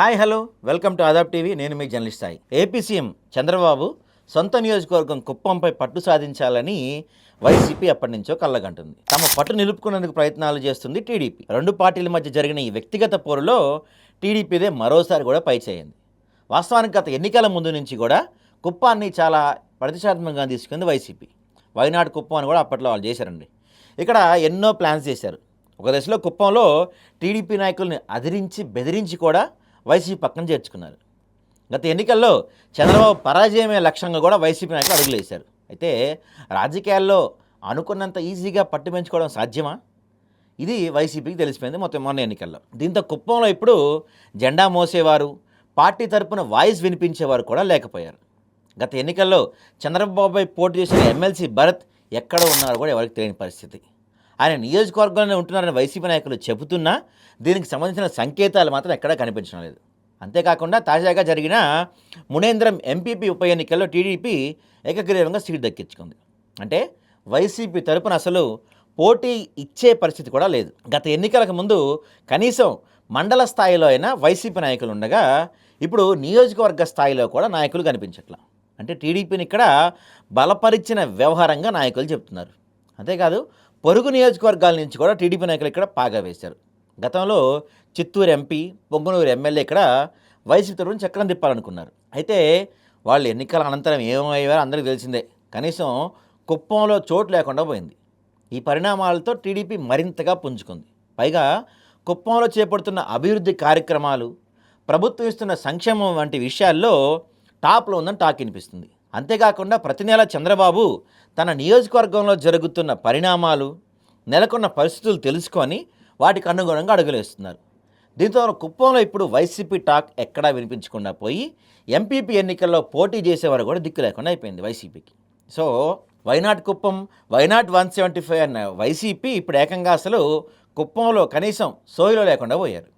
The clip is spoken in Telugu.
Hi hello. Welcome to Aadab TV. నేను మీ journalist Sai. AP CM Chandrababu సొంత నియోజకవర్గం కుప్పంపై పట్టు సాధించాలని వైసీపీ అప్పటి నుంచో కళ్ళగంటుంది. తమ పట్టు నిలుపుకునేందుకు ప్రయత్నాలు చేస్తుంది టీడీపీ. రెండు పార్టీల మధ్య జరిగిన ఈ వ్యక్తిగత పోరులో టీడీపీదే మరోసారి కూడా పైచేయింది వాస్తవానికి గత ఎన్నికల ముందు నుంచి కూడా కుప్పాన్ని చాలా ప్రతిష్టాత్మకంగా తీసుకుంది వైసీపీ. వైనాడు కుప్పం అని కూడా అప్పట్లో వాళ్ళు చేశారండి. ఇక్కడ ఎన్నో ప్లాన్స్ చేశారు. ఒక దశలో కుప్పంలో టీడీపీ నాయకుల్ని అదిరించి బెదిరించి కూడా వైసీపీ పక్కన చేర్చుకున్నారు. గత ఎన్నికల్లో చంద్రబాబు పరాజయమే లక్ష్యంగా కూడా వైసీపీ నాయకులు అడుగులు వేశారు అయితే రాజకీయాల్లో అనుకున్నంత ఈజీగా పట్టుపెంచుకోవడం సాధ్యమా? ఇది వైసీపీకి తెలిసిపోయింది మొత్తం మొన్న ఎన్నికల్లో. దీంతో కుప్పంలో ఇప్పుడు జెండా మోసేవారు పార్టీ తరపున వాయిస్ వినిపించేవారు కూడా లేకపోయారు. గత ఎన్నికల్లో చంద్రబాబుపై పోటీ చేసిన ఎమ్మెల్సీ భరత్ ఎక్కడ ఉన్నారో కూడా ఎవరికి తెలియని పరిస్థితి. ఆయన నియోజకవర్గంలో ఉంటున్నారని వైసీపీ నాయకులు చెబుతున్నా దీనికి సంబంధించిన సంకేతాలు మాత్రం ఎక్కడా కనిపించడం లేదు. అంతేకాకుండా తాజాగా జరిగిన మునేంద్రం ఎంపీపీ ఉప ఎన్నికల్లో టీడీపీ ఏకగ్రీవంగా సీట్ దక్కించుకుంది. అంటే వైసీపీ తరపున అసలు పోటీ ఇచ్చే పరిస్థితి కూడా లేదు. గత ఎన్నికలకు ముందు కనీసం మండల స్థాయిలో అయినా వైసీపీ నాయకులు ఉండగా ఇప్పుడు నియోజకవర్గ స్థాయిలో కూడా నాయకులు కనిపించట్లా. అంటే టీడీపీని ఇక్కడ బలపరిచిన వ్యవహారంగా నాయకులు చెప్తున్నారు. అంతేకాదు పొరుగు నియోజకవర్గాల నుంచి కూడా టీడీపీ నాయకులు ఇక్కడ పాగా వేశారు. గతంలో చిత్తూరు ఎంపీ పొంగునూరు ఎమ్మెల్యే ఇక్కడ వైసీపీ తరఫున చక్రం తిప్పాలనుకున్నారు. అయితే వాళ్ళు ఎన్నికల అనంతరం ఏమయ్యారో అందరికీ తెలిసిందే. కనీసం కుప్పంలో చోటు లేకుండా పోయింది. ఈ పరిణామాలతో టీడీపీ మరింతగా పుంజుకుంది. పైగా కుప్పంలో చేపడుతున్న అభివృద్ధి కార్యక్రమాలు ప్రభుత్వం ఇస్తున్న సంక్షేమం వంటి విషయాల్లో టాప్లో ఉందని టాక్ వినిపిస్తుంది. అంతేకాకుండా ప్రతి నెల చంద్రబాబు తన నియోజకవర్గంలో జరుగుతున్న పరిణామాలు నెలకొన్న పరిస్థితులు తెలుసుకొని వాటికి అనుగుణంగా అడుగులేస్తున్నారు దీంతో కుప్పంలో ఇప్పుడు వైసీపీ టాక్ ఎక్కడా వినిపించకుండా పోయి ఎంపీపీ ఎన్నికల్లో పోటీ చేసేవారు కూడా దిక్కు లేకుండా అయిపోయింది వైసీపీకి. So why not Kuppam why not one seventy five అన్న వైసీపీ ఇప్పుడు ఏకంగా అసలు కుప్పంలో కనీసం సోయిలో లేకుండా పోయారు.